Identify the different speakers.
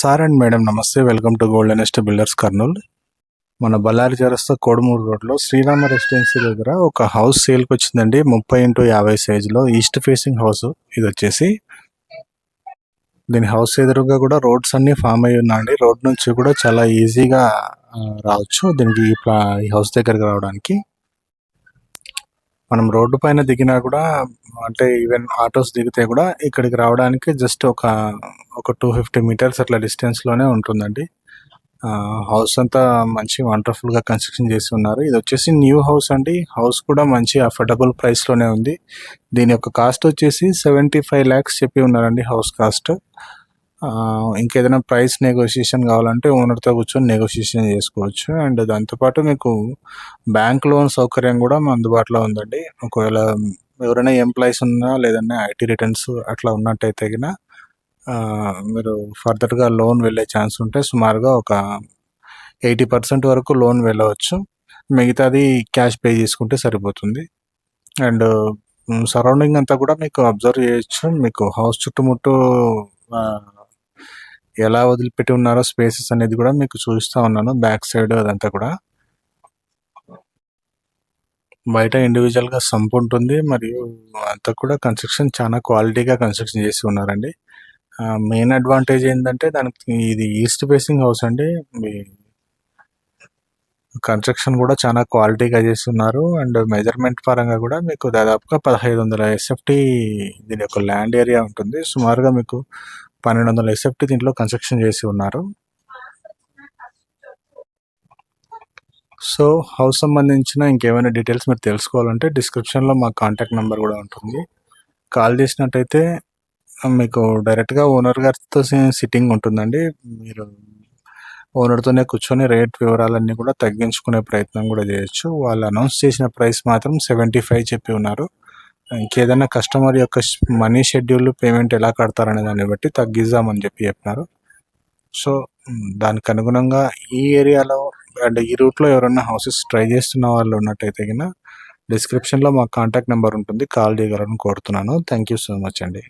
Speaker 1: Sir and madam నమస్తే. Welcome to Gold Nest Builders Kurnool మన బళ్ళారి చరస్తా కోడమూరు రోడ్లో శ్రీరామ రెసిడెన్సీ దగ్గర ఒక హౌస్ సేల్కి వచ్చిందండి. ముప్పై ఇంటూ యాభై సైజులో ఈస్ట్ ఫేసింగ్ హౌస్ ఇది వచ్చేసి దీని హౌస్ ఎదురుగా కూడా రోడ్స్ అన్ని ఫామ్ అయి ఉన్నాయండి. రోడ్ నుంచి కూడా చాలా ఈజీగా రావచ్చు. దీనికి ఈ ఈ హౌస్ దగ్గరికి రావడానికి. మనం రోడ్డు పైన దిగినా కూడా అంటే ఈవెన్ ఆటోస్ దిగితే కూడా ఇక్కడికి రావడానికి జస్ట్ ఒక ఒక టూ ఫిఫ్టీ మీటర్స్ అట్లా డిస్టెన్స్లోనే ఉంటుందండి. హౌస్ అంతా మంచి వండర్ఫుల్గా కన్స్ట్రక్షన్ చేసి ఉన్నారు. ఇది వచ్చేసి న్యూ హౌస్ అండి. హౌస్ కూడా మంచి అఫోర్డబుల్ ప్రైస్లోనే ఉంది. దీని యొక్క కాస్ట్ వచ్చేసి సెవెంటీ ఫైవ్ ల్యాక్స్ చెప్పి ఉన్నారండి హౌస్ కాస్ట్ ఇంకేదైనా ప్రైస్ నెగోషియేషన్ కావాలంటే ఓనర్తో కూర్చొని నెగోషియేషన్ చేసుకోవచ్చు. అండ్ దాంతోపాటు మీకు బ్యాంక్ లోన్ సౌకర్యం కూడా మా అందుబాటులో ఉందండి. ఒకవేళ ఎవరైనా ఎంప్లాయీస్ ఉన్నా లేదన్నా ఐటీ రిటర్న్స్ అట్లా ఉన్నట్టయితే గిన మీరు ఫర్దర్గా లోన్ వెళ్ళే ఛాన్స్ ఉంటే సుమారుగా ఒక ఎయిటీ పర్సెంట్ వరకు లోన్ వెళ్ళవచ్చు. మిగతాది క్యాష్ పే చేసుకుంటే సరిపోతుంది. అండ్ సరౌండింగ్ అంతా కూడా మీకు అబ్జర్వ్ చేయొచ్చు. మీకు హౌస్ చుట్టుముట్టు ఎలా వదిలిపెట్టి ఉన్నారో స్పేసెస్ అనేది కూడా మీకు చూపిస్తూ ఉన్నాను బ్యాక్ సైడ్ అదంతా కూడా. బయట ఇండివిజువల్గా సంప్ ఉంటుంది మరియు అంతా కూడా కన్స్ట్రక్షన్ చాలా క్వాలిటీగా కన్స్ట్రక్షన్ చేసి ఉన్నారండి. మెయిన్ అడ్వాంటేజ్ ఏంటంటే దానికి ఇది ఈస్ట్ ఫేసింగ్ హౌస్ అండి. కన్స్ట్రక్షన్ కూడా చాలా క్వాలిటీగా చేస్తున్నారు అండ్ మెజర్మెంట్ పరంగా కూడా మీకు దాదాపుగా పదహైదు వందల ఎస్ఎఫ్టీ దీని యొక్క ల్యాండ్ ఏరియా ఉంటుంది. సుమారుగా మీకు పన్నెండు వందల ఎస్ఎఫ్టీ దీంట్లో కన్స్ట్రక్షన్ చేసి ఉన్నారు. సో హౌస్ సంబంధించిన ఇంకేమైనా డీటెయిల్స్ మీరు తెలుసుకోవాలంటే డిస్క్రిప్షన్లో మా కాంటాక్ట్ నెంబర్ కూడా ఉంటుంది. కాల్ చేసినట్టయితే మీకు డైరెక్ట్గా ఓనర్ గారితో సిట్టింగ్ ఉంటుందండి. మీరు ఓనర్తోనే కూర్చొని రేట్ వివరాలన్నీ కూడా తగ్గించుకునే ప్రయత్నం కూడా చేయొచ్చు. వాళ్ళు అనౌన్స్ చేసిన ప్రైస్ మాత్రం సెవెంటీ ఫైవ్ చెప్పి ఉన్నారు. ఇంకేదైనా కస్టమర్ యొక్క మనీ షెడ్యూల్ పేమెంట్ ఎలా కడతారనే దాన్ని బట్టి తగ్గిద్దామని చెప్పి చెప్పినారు. సో దానికి అనుగుణంగా ఈ ఏరియాలో అండ్ ఈ రూట్లో ఎవరైనా హౌసెస్ ట్రై చేస్తున్న వాళ్ళు ఉన్నట్టయితే కన్నా డిస్క్రిప్షన్లో మా కాంటాక్ట్ నెంబర్ ఉంటుంది. కాల్ చేయగలరని కోరుతున్నాను. థ్యాంక్ యూ సో మచ్ అండి.